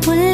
보낼